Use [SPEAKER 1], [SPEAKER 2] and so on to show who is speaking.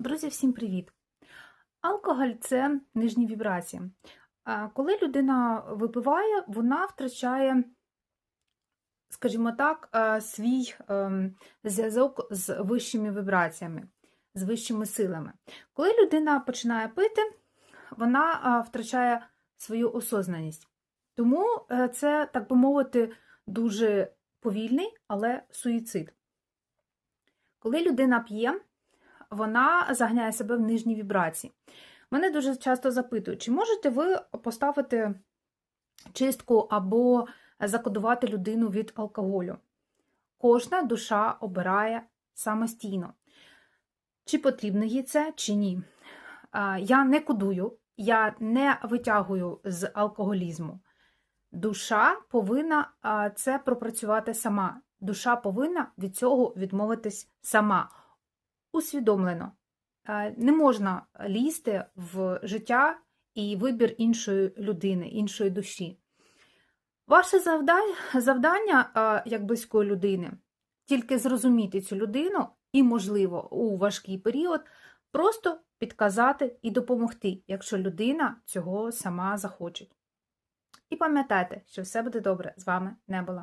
[SPEAKER 1] Друзі, всім привіт! Алкоголь це нижні вібрації. Коли людина випиває, вона втрачає, скажімо так, свій ем, зв'язок з вищими вібраціями, з вищими силами. Коли людина починає пити, вона втрачає свою осознаність. Тому е, це, так би мовити, дуже повільний, але суїцид. Коли людина п'є, вона заганяє себе в нижні вібрації. Мене дуже часто запитують, чи можете ви поставити чистку або закодувати людину від алкоголю? Кожна душа обирає самостійно, чи потрібно їй це, чи ні. Я не кодую, я не витягую з алкоголізму. Душа повинна це пропрацювати сама. Душа повинна від цього відмовитись сама усвідомлено. Е, Не можна лізти в життя і вибір іншої людини, іншої душі. Ваше завдання, е, як близької людини тільки зрозуміти цю людину і, можливо, у важкий період просто підказати і допомогти, якщо людина цього сама захоче. І пам'ятайте, що все буде добре з вами не було.